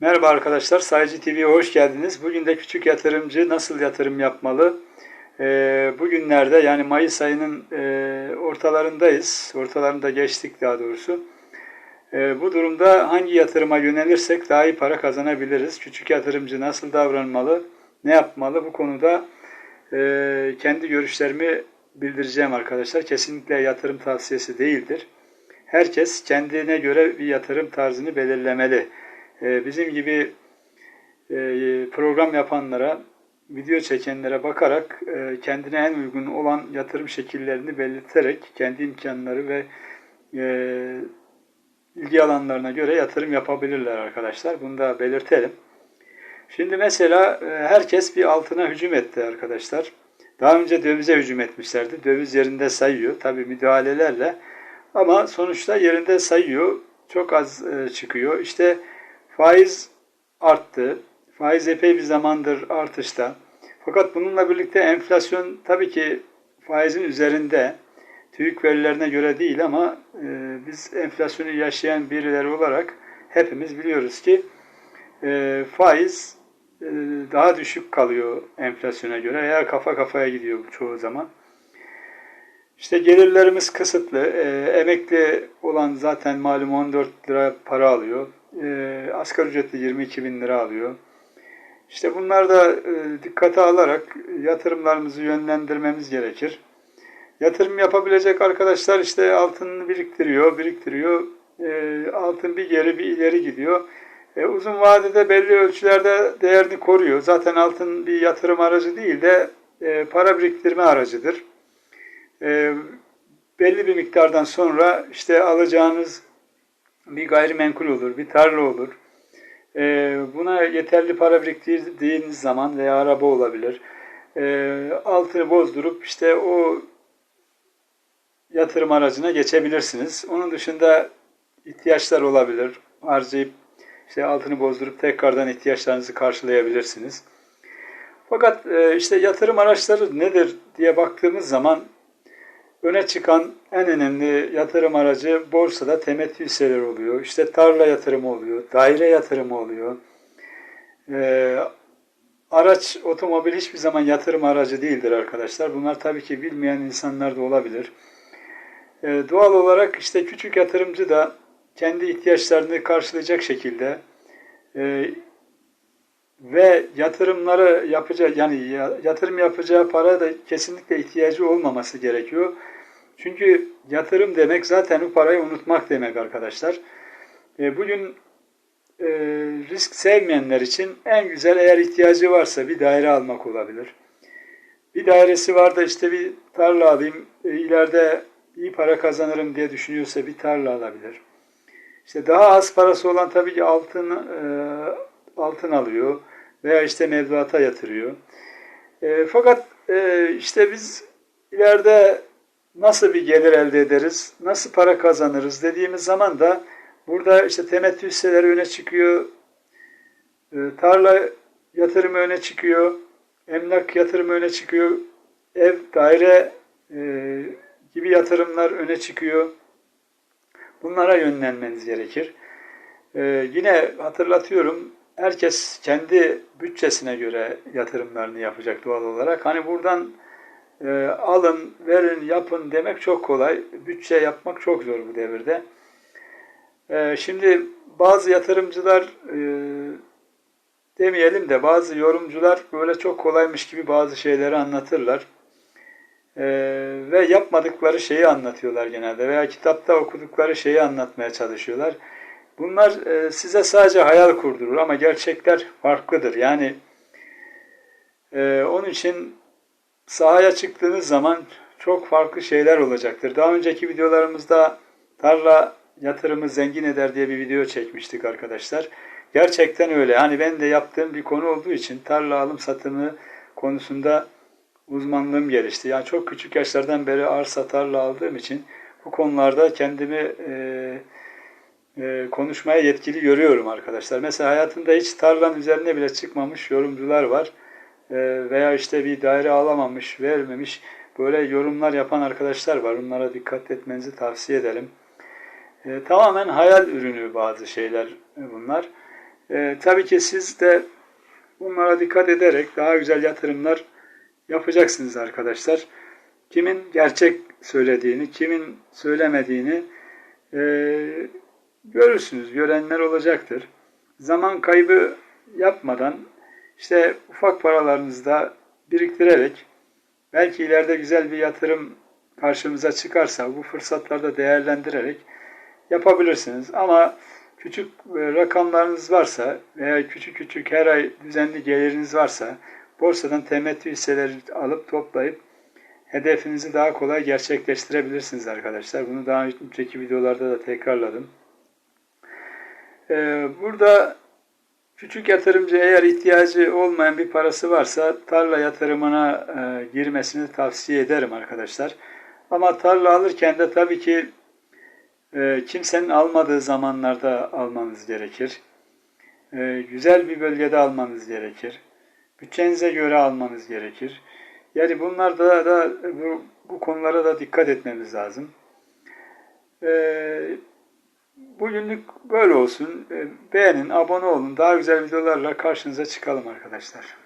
Merhaba arkadaşlar, Sayıcı TV'ye hoş geldiniz. Bugün de küçük yatırımcı nasıl yatırım yapmalı? Ee, bugünlerde yani Mayıs ayının e, ortalarındayız. Ortalarında geçtik daha doğrusu. Ee, bu durumda hangi yatırıma yönelirsek daha iyi para kazanabiliriz? Küçük yatırımcı nasıl davranmalı? Ne yapmalı? Bu konuda e, kendi görüşlerimi bildireceğim arkadaşlar. Kesinlikle yatırım tavsiyesi değildir. Herkes kendine göre bir yatırım tarzını belirlemeli. Ee, bizim gibi e, program yapanlara, video çekenlere bakarak e, kendine en uygun olan yatırım şekillerini belirterek kendi imkanları ve e, ilgi alanlarına göre yatırım yapabilirler arkadaşlar. Bunu da belirtelim. Şimdi mesela herkes bir altına hücum etti arkadaşlar. Daha önce dövize hücum etmişlerdi. Döviz yerinde sayıyor. Tabi müdahalelerle. Ama sonuçta yerinde sayıyor. Çok az çıkıyor. İşte Faiz arttı. Faiz epey bir zamandır artışta. Fakat bununla birlikte enflasyon tabii ki faizin üzerinde. TÜİK verilerine göre değil ama e, biz enflasyonu yaşayan birileri olarak hepimiz biliyoruz ki e, faiz e, daha düşük kalıyor enflasyona göre veya kafa kafaya gidiyor çoğu zaman. İşte gelirlerimiz kısıtlı. E, emekli olan zaten malum 14 lira para alıyor e, asgari ücretli 22 bin lira alıyor. İşte bunlar da e, dikkate alarak yatırımlarımızı yönlendirmemiz gerekir. Yatırım yapabilecek arkadaşlar işte altını biriktiriyor, biriktiriyor. E, altın bir geri bir ileri gidiyor. E, uzun vadede belli ölçülerde değerini koruyor. Zaten altın bir yatırım aracı değil de e, para biriktirme aracıdır. E, belli bir miktardan sonra işte alacağınız bir gayrimenkul olur, bir tarla olur. E, buna yeterli para biriktirdiğiniz zaman veya araba olabilir. E, altını bozdurup işte o yatırım aracına geçebilirsiniz. Onun dışında ihtiyaçlar olabilir. Harcayıp işte altını bozdurup tekrardan ihtiyaçlarınızı karşılayabilirsiniz. Fakat e, işte yatırım araçları nedir diye baktığımız zaman öne çıkan en önemli yatırım aracı borsada temettü hisseleri oluyor. İşte tarla yatırımı oluyor, daire yatırımı oluyor. Ee, araç, otomobil hiçbir zaman yatırım aracı değildir arkadaşlar. Bunlar tabii ki bilmeyen insanlar da olabilir. Ee, doğal olarak işte küçük yatırımcı da kendi ihtiyaçlarını karşılayacak şekilde e, ve yatırımları yapacağı yani yatırım yapacağı para da kesinlikle ihtiyacı olmaması gerekiyor. Çünkü yatırım demek zaten bu parayı unutmak demek arkadaşlar. E, bugün e, risk sevmeyenler için en güzel eğer ihtiyacı varsa bir daire almak olabilir. Bir dairesi var da işte bir tarla alayım, e, ileride iyi para kazanırım diye düşünüyorsa bir tarla alabilir. İşte daha az parası olan tabii ki altın e, altın alıyor veya işte mevduata yatırıyor. E, fakat e, işte biz ileride nasıl bir gelir elde ederiz, nasıl para kazanırız dediğimiz zaman da burada işte temettü hisseleri öne çıkıyor, e, tarla yatırımı öne çıkıyor, emlak yatırımı öne çıkıyor, ev, daire e, gibi yatırımlar öne çıkıyor. Bunlara yönlenmeniz gerekir. Ee, yine hatırlatıyorum, herkes kendi bütçesine göre yatırımlarını yapacak doğal olarak. Hani buradan e, alın, verin, yapın demek çok kolay. Bütçe yapmak çok zor bu devirde. E, şimdi bazı yatırımcılar e, demeyelim de bazı yorumcular böyle çok kolaymış gibi bazı şeyleri anlatırlar. E, ve yapmadıkları şeyi anlatıyorlar genelde veya kitapta okudukları şeyi anlatmaya çalışıyorlar. Bunlar e, size sadece hayal kurdurur ama gerçekler farklıdır. Yani e, onun için sahaya çıktığınız zaman çok farklı şeyler olacaktır. Daha önceki videolarımızda tarla yatırımı zengin eder diye bir video çekmiştik arkadaşlar. Gerçekten öyle. Hani ben de yaptığım bir konu olduğu için tarla alım satımı konusunda uzmanlığım gelişti. Yani çok küçük yaşlardan beri arsa tarla aldığım için bu konularda kendimi e, e, konuşmaya yetkili görüyorum arkadaşlar. Mesela hayatında hiç tarlanın üzerine bile çıkmamış yorumcular var. E, veya işte bir daire alamamış, vermemiş. Böyle yorumlar yapan arkadaşlar var. Onlara dikkat etmenizi tavsiye ederim. E, tamamen hayal ürünü bazı şeyler bunlar. Tabii ki siz de bunlara dikkat ederek daha güzel yatırımlar yapacaksınız arkadaşlar. Kimin gerçek söylediğini, kimin söylemediğini görürsünüz, görenler olacaktır. Zaman kaybı yapmadan işte ufak paralarınızı da biriktirerek belki ileride güzel bir yatırım karşımıza çıkarsa bu fırsatlarda değerlendirerek yapabilirsiniz. Ama küçük e, rakamlarınız varsa veya küçük küçük her ay düzenli geliriniz varsa borsadan temettü hisseleri alıp toplayıp hedefinizi daha kolay gerçekleştirebilirsiniz arkadaşlar. Bunu daha önceki videolarda da tekrarladım. Ee, Burada küçük yatırımcı eğer ihtiyacı olmayan bir parası varsa tarla yatırımına e, girmesini tavsiye ederim arkadaşlar. Ama tarla alırken de tabii ki e, kimsenin almadığı zamanlarda almanız gerekir. E, güzel bir bölgede almanız gerekir. Bütçenize göre almanız gerekir. Yani bunlarda da bu, bu konulara da dikkat etmemiz lazım. E, bugünlük böyle olsun. E, beğenin, abone olun. Daha güzel videolarla karşınıza çıkalım arkadaşlar.